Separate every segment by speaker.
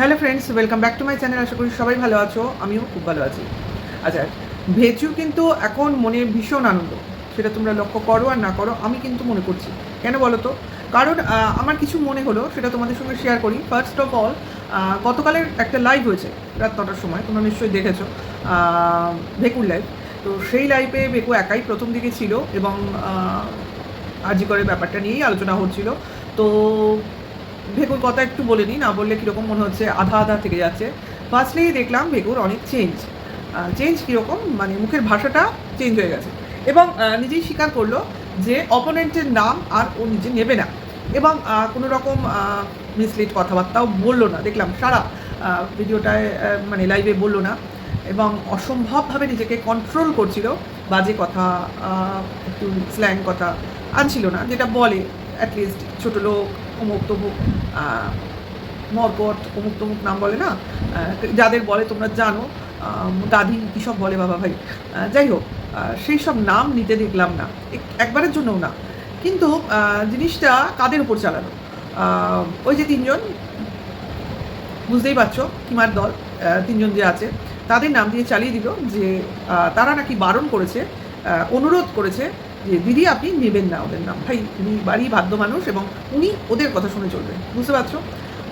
Speaker 1: Hello friends, welcome back to my channel. আশা করি সবাই ভালো আছো, আমিও খুব ভালো আছি। আচ্ছা ভেজু কিন্তু এখন মনে ভীষণ আনন্দ। সেটা তোমরা লক্ষ্য করো আর না করো, আমি কিন্তু মনে করছি। কেন বলো তো? কারণ আমার কিছু মনে হলো, সেটা তোমাদের সঙ্গে শেয়ার করি। ফার্স্ট অফ অল গতকালের একটা লাইভ হয়েছে, রাত নটার সময়, তোমরা নিশ্চয়ই দেখেছ ভেকুর লাইভ তো সেই লাইভে বেকু একাই প্রথম দিকে ছিল এবং আর্জি করে ব্যাপারটা নিয়েই আলোচনা হচ্ছিল। তো ভেকুর কথা একটু বলে নিই, না বললে কীরকম মনে হচ্ছে আধা আধা থেকে যাচ্ছে। ফার্স্টলি দেখলাম ভেকুর অনেক চেঞ্জ চেঞ্জ কীরকম? মানে মুখের ভাষাটা চেঞ্জ হয়ে গেছে। এবং নিজেই স্বীকার করল যে অপোনেন্টের নাম আর ও নিজে নেবে না। এবং কোনো রকম মিসলিড কথাবার্তাও বলল না। দেখলাম সারা ভিডিওটায় মানে লাইভে বলল না। এবং অসম্ভবভাবে নিজেকে কন্ট্রোল করছিল। বাজে কথা একটু স্ল্যাং কথা আনছিল না। যেটা বলে অ্যাটলিস্ট ছোটো লোক অমুক তমুক মরকট অমুক তমুক নাম বলে না? যাদের বলে তোমরা জানো দাদি কী সব বলে বাবা ভাই? যাই হোক সেই সব নাম নিতে দেখলাম না, এক- একবারের জন্যও না। কিন্তু জিনিসটা কাদের উপর চালানো? ওই যে তিনজন, বুঝতেই পারছ, কিমার দল তিনজন যে আছে, তাদের নাম দিয়ে চালিয়ে দিল যে তারা নাকি বারণ করেছে অনুরোধ করেছে যে দিদি আপনি নেবেন না ওদের নাম। ভাই, উনি বাড়ি বাধ্য মানুষ এবং উনি ওদের কথা শুনে চলবেন। বুঝতে পারছ?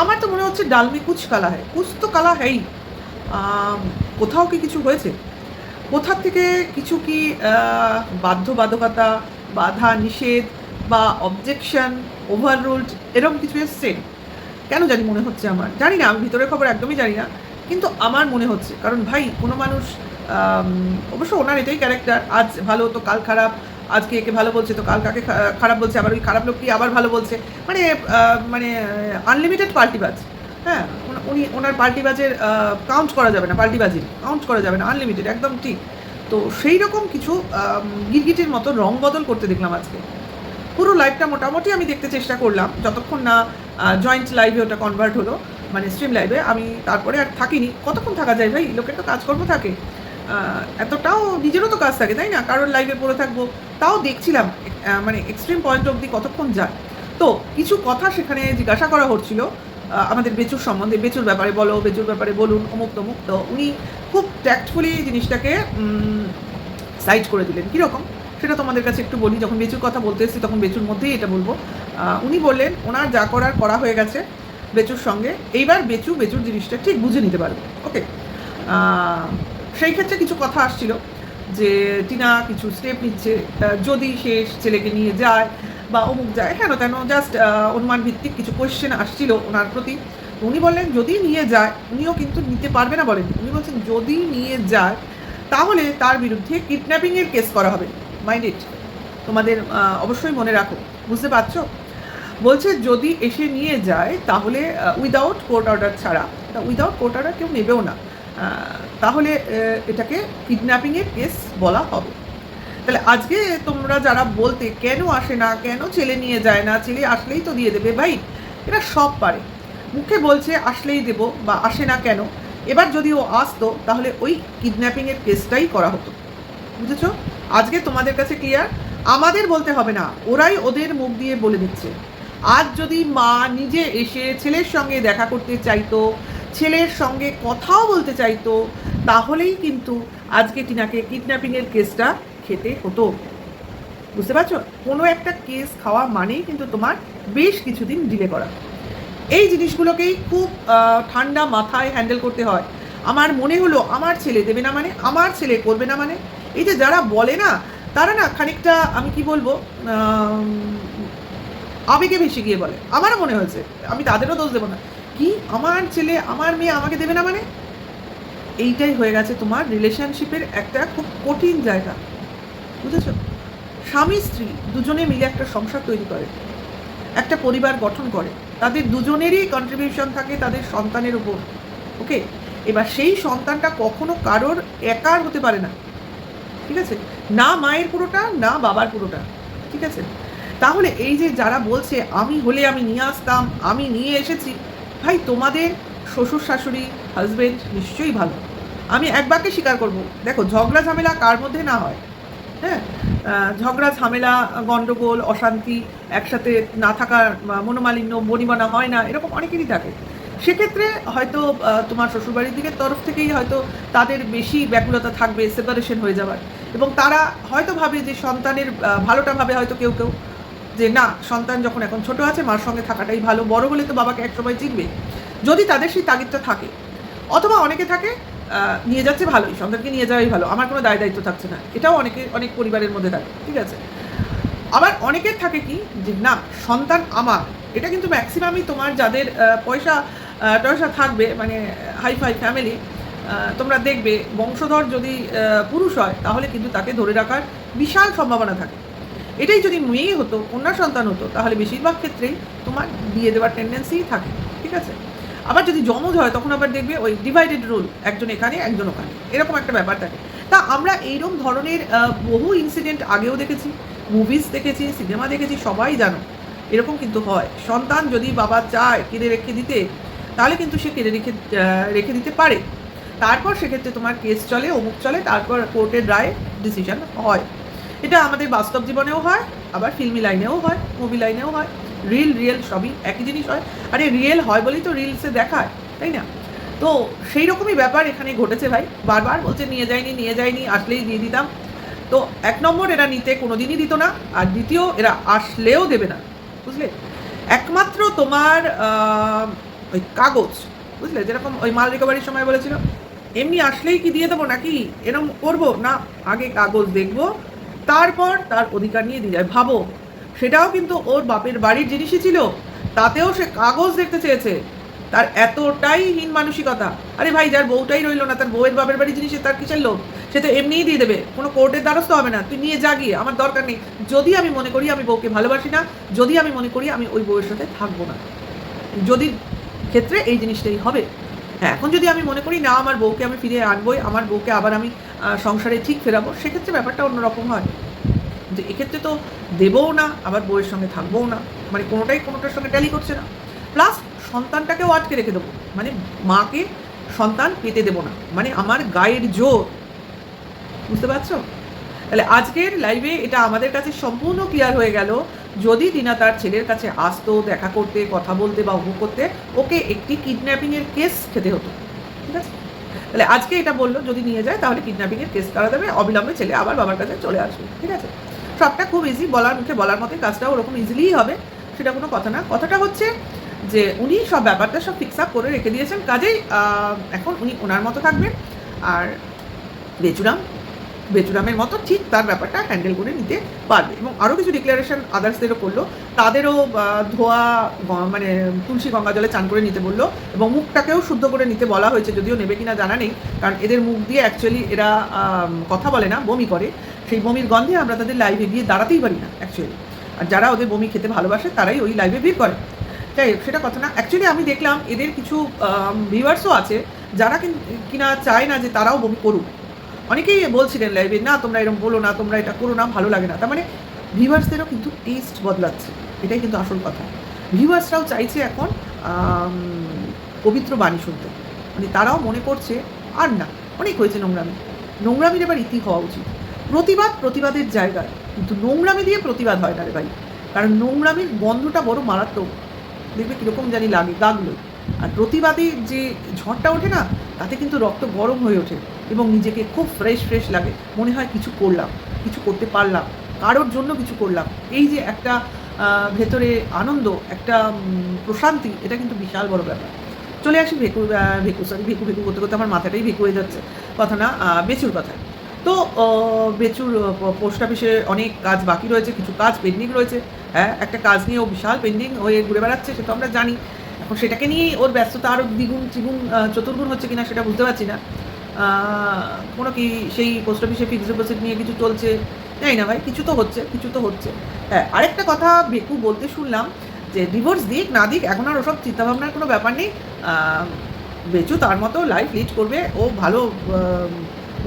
Speaker 1: আমার তো মনে হচ্ছে ডালমি কুচ কালা হ্যায়। কুচ তো কালা হ্যাই কোথাও কি কিছু হয়েছে? কোথার থেকে কিছু কি বাধ্যবাধকতা, বাধা নিষেধ বা অবজেকশন ওভাররুলড এরকম কিছু এসছে? কেন জানি মনে হচ্ছে আমার। জানি না, আমি ভিতরের খবর একদমই জানি না। কিন্তু আমার মনে হচ্ছে, কারণ ভাই, কোনো মানুষ অবশ্য ওনার এটাই ক্যারেক্টার আজ ভালো তো কাল খারাপ আজকে একে ভালো বলছে, তো কাল কাকে খারাপ বলছে, আবার ওই খারাপ লোকটি আবার ভালো বলছে। মানে মানে আনলিমিটেড পার্টিবাজ হ্যাঁ উনি- ওনার পার্টিবাজের কাউন্ট করা যাবে না পার্টিবাজি কাউন্ট করা যাবে না আনলিমিটেড একদম ঠিক। তো সেই রকম কিছু গিরগিটির মতো রং বদল করতে দেখলাম আজকে। পুরো লাইভটা মোটামুটি আমি দেখতে চেষ্টা করলাম, যতক্ষণ না জয়েন্ট লাইভে ওটা কনভার্ট হলো মানে স্ট্রিম লাইভে আমি তারপরে আর থাকিনি। কতক্ষণ থাকা যায় ভাই? লোকের তো কাজকর্ম থাকে। এতটাও নিজেরও তো কাজ থাকে, তাই না? কারোর লাইভে পড়ে থাকব, তাও দেখছিলাম মানে এক্সট্রিম পয়েন্ট অবধি কতক্ষণ যায়। তো কিছু কথা সেখানে জিজ্ঞাসা করা হচ্ছিল আমাদের বেচুর সম্বন্ধে, বেচুর ব্যাপারে বলো, বেচুর ব্যাপারে বলুন, অমুক তমুক। তো উনি খুব ট্যাক্টফুলি জিনিসটাকে সাইড করে দিলেন। কীরকম সেটা তোমাদের কাছে একটু বলি। যখন বেচুর কথা বলতে এসেছি, তখন বেচুর মধ্যেই এটা বলব। উনি বললেন, ওনার যা করার করা হয়ে গেছে বেচুর সঙ্গে। এইবার বেচু, বেচুর জিনিসটা ঠিক বুঝে নিতে পারবে। ওকে সেই ক্ষেত্রে কিছু কথা আসছিল যে টিনা কিছু স্টেপ নিচ্ছে যদি সে ছেলেকে নিয়ে যায় বা অমুক যায়, কেন তেন জাস্ট অনুমান ভিত্তিক কিছু কোয়েশ্চেন আসছিল ওনার প্রতি। উনি বললেন, যদি নিয়ে যায়। উনিও কিন্তু নিতে পারবে না বলেন। উনি বলছেন, যদি নিয়ে যায়, তাহলে তার বিরুদ্ধে কিডন্যাপিংয়ের কেস করা হবে। মাইন্ড ইট তোমাদের অবশ্যই মনে রাখো। বুঝতে পারছ? বলছে, যদি এসে নিয়ে যায়, তাহলে উইদাউট কোর্ট অর্ডার ছাড়া। উইদাউট কোর্ট অর্ডার কেউ নেবেও না। তাহলে এটাকে কিডন্যাপিংয়ের কেস বলা হবে। তাহলে আজকে তোমরা যারা বলতে কেন আসে না, কেন ছেলে নিয়ে যায় না, ছেলে আসলেই তো দিয়ে দেবে, ভাই? এরা সব পারে। মুখে বলছে, আসলেই দেবো বা আসে না কেন এবার যদি ও আসতো, তাহলে ওই কিডন্যাপিংয়ের কেসটাই করা হতো। বুঝেছ? আজকে তোমাদের কাছে ক্লিয়ার আমাদের বলতে হবে না, ওরাই ওদের মুখ দিয়ে বলে দিচ্ছে। আজ যদি মা নিজে এসে ছেলের সঙ্গে দেখা করতে চাইতো, ছেলের সঙ্গে কথাও বলতে চাইতো তাহলেই কিন্তু আজকে টিনাকে কিডন্যাপিংয়ের কেসটা খেতে হতো। বুঝতে পারছ? কোনো একটা কেস খাওয়া মানেই কিন্তু তোমার বেশ কিছুদিন ডিলে করা। এই জিনিসগুলোকেই খুব ঠান্ডা মাথায় হ্যান্ডেল করতে হয়। আমার মনে হলো আমার ছেলে দেবে না মানে আমার ছেলে করবে না মানে। এই যে যারা বলে না, তারা না খানিকটা, আমি কি বলব আবেগে ভেসে গিয়ে বলে। আমারও মনে হয়েছে, আমি তাদেরও দোষ দেবো না। কি? আমার ছেলে, আমার মেয়ে আমাকে দেবে না মানে? এইটাই হয়ে গেছে তোমার রিলেশনশিপের একটা খুব কঠিন জায়গা। বুঝেছ? স্বামী, স্ত্রী দুজনে মিলে একটা সংসার তৈরি করে, একটা পরিবার গঠন করে। তাদের দুজনেরই কন্ট্রিবিউশন থাকে তাদের সন্তানের উপর ওকে এবার সেই সন্তানটা কখনো কারোর একার হতে পারে না, ঠিক আছে? না মায়ের পুরোটা, না বাবার পুরোটা, ঠিক আছে? তাহলে এই যে যারা বলছে, আমি হলে আমি নিয়ে আসতাম, আমি নিয়ে এসেছি। ভাই, তোমাদের শ্বশুর, শাশুড়ি হাজবেন্ড নিশ্চয়ই ভালো। আমি এক বাক্যে স্বীকার করব। দেখো, ঝগড়া ঝামেলা কার মধ্যে না হয়। হ্যাঁ? ঝগড়া, ঝামেলা গণ্ডগোল অশান্তি, একসাথে না থাকার মনোমালিন্য বনিবনা হয় না, এরকম অনেকেরই থাকে। সেক্ষেত্রে হয়তো তোমার শ্বশুরবাড়ির দিকের তরফ থেকেই হয়তো তাদের বেশি ব্যাকুলতা থাকবে সেপারেশন হয়ে যাওয়ার এবং তারা হয়তো ভাবে যে সন্তানের ভালোটা ভাবে হয়তো কেউ কেউ। যে না, সন্তান যখন এখন ছোট আছে, মার সঙ্গে থাকাটাই ভালো। বড় হলে তো বাবাকে একসময় চিনবে। যদি তাদের সেই তাগিদটা থাকে, অথবা অনেকে থাকে নিয়ে যাচ্ছে ভালোই, সন্তানকে নিয়ে যাওয়াই ভালো, আমার কোনো দায় দায়িত্ব থাকছে না, এটাও অনেকে, অনেক পরিবারের মধ্যে থাকে, ঠিক আছে? আবার অনেকের থাকে কি, যে না, সন্তান আমার, এটা কিন্তু ম্যাক্সিমামই তোমার যাদের পয়সা টয়সা থাকবে মানে হাই ফাই ফ্যামিলি তোমরা দেখবে, বংশধর যদি পুরুষ হয়, তাহলে কিন্তু তাকে ধরে রাখার বিশাল সম্ভাবনা থাকে। এটাই যদি মেয়ে হতো, কন্যা সন্তান হতো, তাহলে বেশিরভাগ ক্ষেত্রেই তোমার বিয়ে দেওয়ার টেন্ডেন্সিই থাকে, ঠিক আছে? আবার যদি জমজ হয়, তখন আবার দেখবে ওই ডিভাইডেড রুল একজন এখানে, একজন ওখানে। এরকম একটা ব্যাপার থাকে। তা আমরা এইরকম ধরনের বহু ইনসিডেন্ট আগেও দেখেছি মুভিজ দেখেছি সিনেমা দেখেছি, সবাই জানো। এরকম কিন্তু হয়। সন্তান যদি বাবা চায় কেড়ে রেখে দিতে, তাহলে কিন্তু সে কেড়ে রেখে রেখে দিতে পারে। তারপর সেক্ষেত্রে তোমার কেস চলে, অমুক চলে, তারপর কোর্টের রায় ডিসিশন হয়। এটা আমাদের বাস্তব জীবনেও হয়, আবার ফিল্মি লাইনেও হয় মুভি লাইনেও হয়। রিল রিয়েল সবই একই জিনিস হয়। আরে রিয়েল হয় বলেই তো রিলসে দেখায়, তাই না? তো সেই রকমই ব্যাপার এখানে ঘটেছে ভাই। বারবার বলছে, নিয়ে যায়নি নিয়ে যায়নি, আসলেই দিয়ে দিতাম। তো এক নম্বর এরা নিতে কোনো দিনই দিত না, আর দ্বিতীয় এরা আসলেও দেবে না, বুঝলে? একমাত্র তোমার ওই কাগজ, বুঝলে? যেরকম ওই মাল রিকভারির সময় বলেছিল। এমনি আসলেই কি দিয়ে দেবো নাকি? এরকম করব? না, আগে কাগজ দেখব, তারপর তার অধিকার নিয়ে দিয়ে যায়। ভাবো সেটাও কিন্তু ওর বাপের বাড়ির জিনিসই ছিল। তাতেও সে কাগজ দেখতে চেয়েছে। তার এতটাই হীন মানসিকতা। আরে ভাই, যার বউটাই রইল না, তার বউয়ের বাপের বাড়ির জিনিসে তার কিসের লোক সে তো এমনিই দিয়ে দেবে। কোনো কোর্টের দ্বারস্থ হবে না। তুই নিয়ে যা গিয়ে, আমার দরকার নেই। যদি আমি মনে করি আমি বউকে ভালোবাসি না, যদি আমি মনে করি আমি ওই বউয়ের সাথে থাকব না। যদি ক্ষেত্রে এই জিনিসটাই হবে। হ্যাঁ এখন যদি আমি মনে করি না, আমার বউকে আমি ফিরিয়ে আনবোই, আমার বউকে আবার আমি সংসারে ঠিক ফেরাবো, সেক্ষেত্রে ব্যাপারটা অন্যরকম হয়। কিন্তু এক্ষেত্রে তো দেবও না, আবার বউয়ের সঙ্গে থাকবোও না। মানে কোনোটাই কোনোটার সঙ্গে ট্যালি করছে না। প্লাস সন্তানটাকেও আটকে রেখে দেবো। মানে মাকে সন্তান পেতে দেবো না। মানে আমার গায়ের জোর। বুঝতে পারছ? তাহলে আজকের লাইভে এটা আমাদের কাছে সম্পূর্ণ ক্লিয়ার হয়ে গেল। যদি টিনা তার ছেলের কাছে আসতো, দেখা করতে, কথা বলতে বা উপভোগ করতে, ওকে একটি কিডন্যাপিংয়ের কেস খেতে হতো। ঠিক আছে? তাহলে আজকে এটা বলল, যদি নিয়ে যায়, তাহলে কিডন্যাপিংয়ের কেস করা দেবে? অবিলম্বে ছেলে আবার বাবার কাছে চলে আসবে। ঠিক আছে? সবটা খুব ইজি বলার মুখে বলার মতো কাজটা ওরকম ইজিলিই হবে, সেটা কোনো কথা না। কথাটা হচ্ছে যে, উনি সব ব্যাপারটা সব ফিক্স আপ করে রেখে দিয়েছেন। কাজেই এখন উনি ওনার মতো থাকবেন। আর বেচুরাম, বেচুরামের মতো ঠিক তার ব্যাপারটা হ্যান্ডেল করে নিতে পারবে। এবং আরও কিছু ডিক্লারেশন আদার্সদেরও করল তাদেরও ধোয়া মানে তুলসী গঙ্গা জলে চান করে নিতে বলল। এবং মুখটাকেও শুদ্ধ করে নিতে বলা হয়েছে, যদিও নেবে কিনা জানা নেই। কারণ এদের মুখ দিয়ে অ্যাকচুয়ালি এরা কথা বলে না, বমি করে। সেই বমির গন্ধে আমরা তাদের লাইভে গিয়ে দাঁড়াতেই পারি না অ্যাকচুয়ালি আর যারা ওদের বমি খেতে ভালোবাসে, তারাই ওই লাইভে ভিড় করে। তাই সেটা কথা না। অ্যাকচুয়ালি আমি দেখলাম এদের কিছু ভিউয়ার্সও আছে, যারা কিন- চায় না যে তারাও বমি করুক। অনেকেই বলছিলেন লাইভে না, তোমরা এরকম বলো না, তোমরা এটা করো না, ভালো লাগে না। তার মানে ভিউয়ার্সদেরও কিন্তু টেস্ট বদলাচ্ছে। এটাই কিন্তু আসল কথা। ভিউয়ার্সরাও চাইছে এখন পবিত্র বাণী শুনতে। মানে তারাও মনে করছে, আর না। অনেক হয়েছে নোংরামি। নোংরামির এবার ইতি হওয়া উচিত। প্রতিবাদ প্রতিবাদের জায়গায়। কিন্তু নোংরামি দিয়ে প্রতিবাদ হয় না রে ভাই। কারণ নোংরামির গন্ধটা বড় মারাত্মক। দেখবে কীরকম জানি লাগে, গাগলো। আর প্রতিবাদে যে ঝড়টা ওঠে না, তাতে কিন্তু রক্ত গরম হয়ে ওঠে এবং নিজেকে খুব ফ্রেশ ফ্রেশ লাগে। মনে হয় কিছু করলাম, কিছু করতে পারলাম, কারোর জন্য কিছু করলাম। এই যে একটা ভেতরে আনন্দ, একটা প্রশান্তি, এটা কিন্তু বিশাল বড় ব্যাপার। চলে আসি ভেকু ভেকু সরি ভেকু ভেকু করতে করতে আমার মাথাটাই ভেকু হয়ে যাচ্ছে। কথা না বেচুর কথা। তো বেচুর পোস্ট অফিসে অনেক কাজ বাকি রয়েছে, কিছু কাজ পেন্ডিং রয়েছে হ্যাঁ একটা কাজ নিয়ে ও বিশাল পেন্ডিং হয়ে ঘুরে বেড়াচ্ছে সেটা আমরা জানি। এখন সেটাকে নিয়েই ওর ব্যস্ততা আরও দ্বিগুণ চিগুণ চতুর্গুণ হচ্ছে কিনা সেটা বুঝতে পারছি না। কোনো কি সেই পোস্ট অফিসে ফিক্সড ডিপোজিট নিয়ে কিছু চলছে, জানি না ভাই, কিছু তো হচ্ছে, কিছু তো হচ্ছে। হ্যাঁ আরেকটা কথা বেকু বলতে শুনলাম যে ডিভোর্স দিক না দিক, এখন আর ওসব চিন্তাভাবনার কোনো ব্যাপার নেই। বেচু তার মতো লাইফ লিড করবে, ও ভালো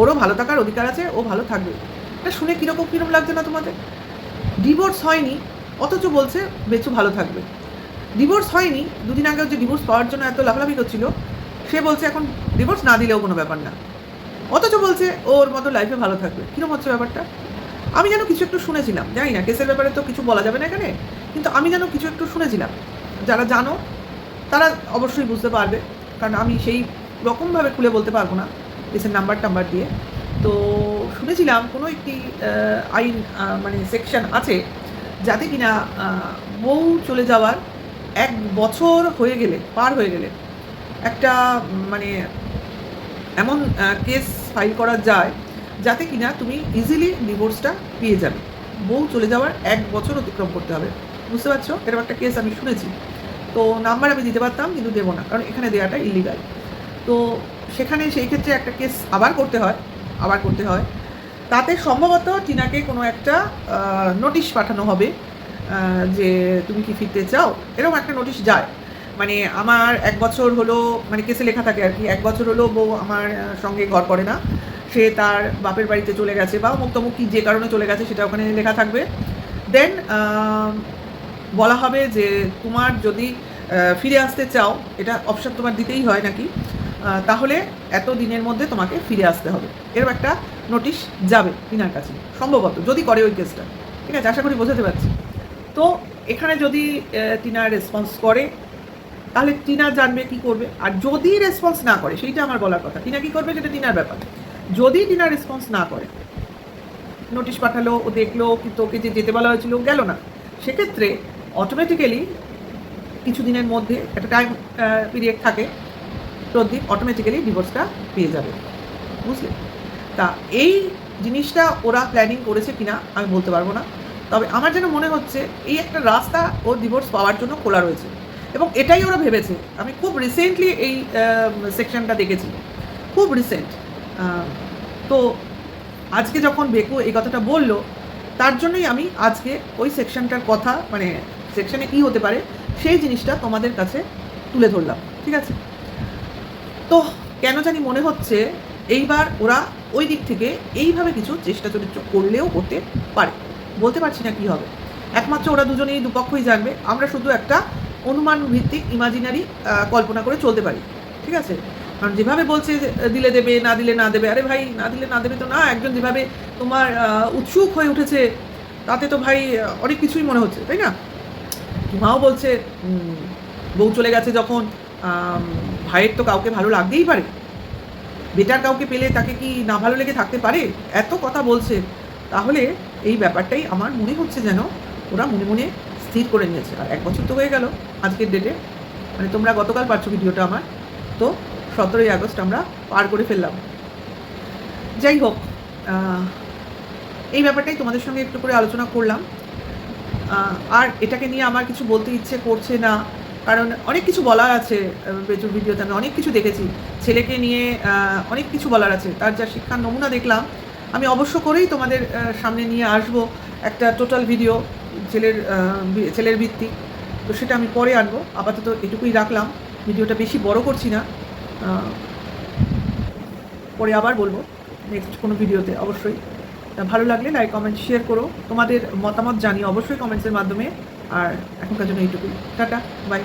Speaker 1: ওরও ভালো থাকার অধিকার আছে, ও ভালো থাকবে। এটা শুনে কীরকম কীরকম লাগছে না তোমাদের? ডিভোর্স হয়নি, অথচ বলছে বেচু ভালো থাকবে। ডিভোর্স হয়নি, দুদিন আগে যে ডিভোর্স পাওয়ার জন্য এত লাফালাফি করছিল, সে বলছে এখন ডিভোর্স না দিলেও কোনো ব্যাপার না। অথচ বলছে ওর মতো লাইফে ভালো থাকবে। কীরকম হচ্ছে ব্যাপারটা? আমি যেন কিছু একটু শুনেছিলাম, জানি না কেসের ব্যাপারে তো কিছু বলা যাবে না এখানে, কিন্তু আমি যেন কিছু একটু শুনেছিলাম। যারা জানো, তারা অবশ্যই বুঝতে পারবে, কারণ আমি সেই রকমভাবে খুলে বলতে পারব না। কেসের নাম্বার টাম্বার দিয়ে। তো শুনেছিলাম কোনো একটি আইন মানে সেকশন আছে যাতে কিনা বউ চলে যাওয়ার এক বছর হয়ে গেলে, পার হয়ে গেলে একটা মানে এমন কেস ফাইল করা যায় যাতে কিনা তুমি ইজিলি ডিভোর্সটা পেয়ে যাবে। বউ চলে যাওয়ার এক বছর অতিক্রম করতে হবে। বুঝতে পারছ? এরকম একটা কেস আমি শুনেছি। তো নাম্বার আমি দিতে পারতাম, কিন্তু দেবো না। কারণ এখানে দেওয়াটা ইলিগাল তো সেখানে সেই ক্ষেত্রে একটা কেস আবার করতে হয়, আবার করতে হয়। তাতে সম্ভবত টিনাকে কোনো একটা নোটিশ পাঠানো হবে যে তুমি কি ফিরতে চাও। এরকম একটা নোটিশ যায়। মানে আমার এক বছর হলো মানে কেসে লেখা থাকে আর কি, এক বছর হলো বউ আমার সঙ্গে ঘর করে না। সে তার বাপের বাড়িতে চলে গেছে বা মুক্ত মুক্তি যে কারণে চলে গেছে সেটা ওখানে লেখা থাকবে। দেন বলা হবে যে তোমার যদি ফিরে আসতে চাও, এটা অপশান তোমার দিতেই হয় নাকি। তাহলে এত দিনের মধ্যে তোমাকে ফিরে আসতে হবে। এরকম একটা নোটিশ যাবে তিনার কাছে, সম্ভবত, যদি করে ওই কেসটা ঠিক আছে? আশা করি বোঝাতে পারছি। তো এখানে যদি টিনা রেসপন্স করে, তাহলে টিনা জানবে কি করবে। আর যদি রেসপন্স না করে, সেইটা আমার বলার কথা। টিনা কি করবে? সেটা টিনার ব্যাপার। যদি টিনা রেসপন্স না করে নোটিশ পাঠালো, ও দেখল কি তোকে যে যেতে বলা হয়েছিল গেল না। সেক্ষেত্রে অটোমেটিক্যালি কিছুদিনের মধ্যে একটা টাইম পিরিয়ড থাকে। প্রদীপ অটোমেটিক্যালি ডিভোর্সটা পেয়ে যাবে। বুঝলে? তা এই জিনিসটা ওরা প্ল্যানিং করেছে কিনা আমি বলতে পারব না। তবে আমার যেন মনে হচ্ছে এই একটা রাস্তা ও ডিভোর্স পাওয়ার জন্য খোলা রয়েছে। এবং এটাই ওরা ভেবেছে। আমি খুব রিসেন্টলি এই সেকশনটা দেখেছি। খুব রিসেন্ট তো আজকে যখন বেকু এই কথাটা বলল, তার জন্যই আমি আজকে ওই সেকশনটার কথা মানে সেকশনে কী হতে পারে, সেই জিনিসটা তোমাদের কাছে তুলে ধরলাম। ঠিক আছে? তো কেন জানি মনে হচ্ছে এইবার ওরা ওই দিক থেকে এইভাবে কিছু চেষ্টা চরিত্র করলেও করতে পারে। বলতে পারছি না কি হবে। একমাত্র ওরা দুজনেই দুপক্ষই জানবে। আমরা শুধু একটা অনুমান ভিত্তিক ইমাজিনারি কল্পনা করে চলতে পারি। ঠিক আছে? কারণ যেভাবে বলছে দিলে দেবে, না দিলে না দেবে, আরে ভাই, না দিলে না দেবে তো না, একজন যেভাবে তোমার উৎসুক হয়ে উঠেছে, তাতে তো ভাই অনেক কিছুই মনে হচ্ছে, তাই না? মাও বলছে বউ চলে গেছে যখন ভাইয়ের তো কাউকে ভালো লাগতেই পারে। বেটার কাউকে পেলে তাকে কি না ভালো লেগে থাকতে পারে? এত কথা বলছে। তাহলে এই ব্যাপারটাই আমার মনে হচ্ছে যেন ওরা মনে মনে স্থির করে নিয়েছে। আর এক বছর তো হয়ে গেল আজকের ডেটে মানে তোমরা গতকাল পাচ্ছ ভিডিওটা আমার। তো সতেরোই আগস্ট আমরা পার করে ফেললাম। যাই হোক এই ব্যাপারটাই তোমাদের সঙ্গে একটু করে আলোচনা করলাম। আর এটাকে নিয়ে আমার কিছু বলতে ইচ্ছে করছে না। কারণ অনেক কিছু বলার আছে প্রচুর ভিডিওতে আমি অনেক কিছু দেখেছি। ছেলেকে নিয়ে অনেক কিছু বলার আছে। তার যা শিক্ষার নমুনা দেখলাম। আমি অবশ্য করেই তোমাদের সামনে নিয়ে আসব একটা টোটাল ভিডিও ছেলের ছেলের ভিত্তি। তো সেটা আমি পরে আনব। আপাতত এটুকুই রাখলাম। ভিডিওটা বেশি বড় করছি না। পরে আবার বলব নেক্সট কোনো ভিডিওতে অবশ্যই। ভালো লাগলে লাইক কমেন্ট শেয়ার করো। তোমাদের মতামত জানিও অবশ্যই কমেন্টসের মাধ্যমে। আর এখনকার জন্য এইটুকুই। Tata bye